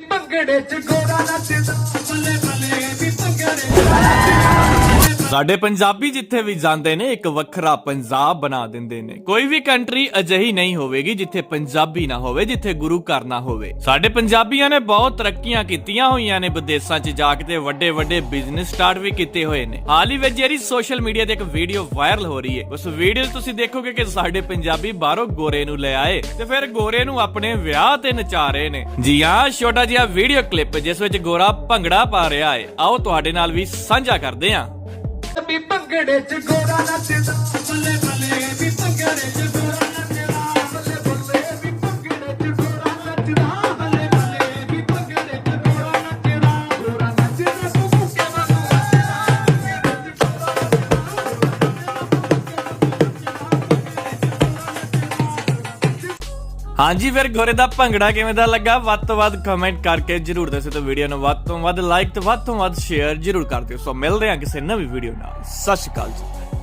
ਭੰਗੜੇ ਚ ਗੋਰਾ ਨੱਚਦਾ ਸਾਡੇ ਪੰਜਾਬੀ ਜਿੱਥੇ ਵੀ ਜਾਂਦੇ ਨੇ, ਇੱਕ ਵੱਖਰਾ ਪੰਜਾਬ ਬਣਾ ਦਿੰਦੇ ਨੇ। ਕੋਈ ਵੀ ਕੰਟਰੀ ਅਜਿਹੀ ਨਹੀਂ ਹੋਵੇਗੀ ਜਿੱਥੇ ਪੰਜਾਬੀ ਨਾ ਹੋਵੇ, ਜਿੱਥੇ ਗੁਰੂ ਘਰ ਨਾ ਹੋਵੇ। ਸਾਡੇ ਪੰਜਾਬੀਆਂ ਨੇ ਬਹੁਤ ਤਰੱਕੀਆਂ ਕੀਤੀਆਂ ਹੋਈਆਂ ਨੇ ਵਿਦੇਸ਼ਾਂ 'ਚ ਜਾ ਕੇ ਤੇ ਵੱਡੇ ਵੱਡੇ ਬਿਜ਼ਨਸ ਸਟਾਰਟ ਵੀ ਕੀਤੇ ਹੋਏ ਨੇ। ਹਾਲ ਹੀ ਵਿੱਚ ਜਿਹੜੀ ਸੋਸ਼ਲ ਮੀਡੀਆ ਤੇ ਇੱਕ ਵੀਡੀਓ ਵਾਇਰਲ ਹੋ ਰਹੀ ਹੈ, ਉਸ ਵੀਡੀਓ 'ਚ ਤੁਸੀਂ ਦੇਖੋਗੇ ਕਿ ਸਾਡੇ ਪੰਜਾਬੀ ਬਾਹਰੋਂ ਗੋਰੇ ਨੂੰ ਲੈ ਆਏ ਤੇ ਫਿਰ ਗੋਰੇ ਨੂੰ ਆਪਣੇ ਵਿਆਹ ਤੇ ਨਚਾ ਰਹੇ ਨੇ। ਜੀ ਹਾਂ, ਛੋਟਾ ਜਿਹਾ ਵੀਡੀਓ ਕਲਿੱਪ ਜਿਸ ਵਿੱਚ ਗੋਰਾ ਭੰਗੜਾ ਪਾ ਰਿਹਾ ਹੈ। ਆਓ ਤੁਹਾਡੇ ਨਾਲ ਵੀ ਸਾਂਝਾ ਕਰਦੇ ਹਾਂ। ਵੀ ਭੰਗੜੇ ਹਾਂਜੀ, ਫਿਰ ਗੋਰੇ ਦਾ ਭੰਗੜਾ ਕਿਵੇਂ ਦਾ ਲੱਗਾ? ਵੱਧ ਤੋਂ ਵੱਧ ਕਮੈਂਟ ਕਰਕੇ ਜਰੂਰ ਦੱਸਿਓ ਤੇ ਵੀਡੀਓ ਨੂੰ ਵੱਧ ਤੋਂ ਵੱਧ ਲਾਈਕ ਤੇ ਵੱਧ ਤੋਂ ਵੱਧ ਸ਼ੇਅਰ ਜਰੂਰ ਕਰ ਦਿਓ। ਸੋ ਮਿਲਦੇ ਹਾਂ ਕਿਸੇ ਨਵੀਂ ਵੀਡੀਓ ਨਾਲ। ਸਤਿ ਸ਼੍ਰੀ ਅਕਾਲ ਜੀ।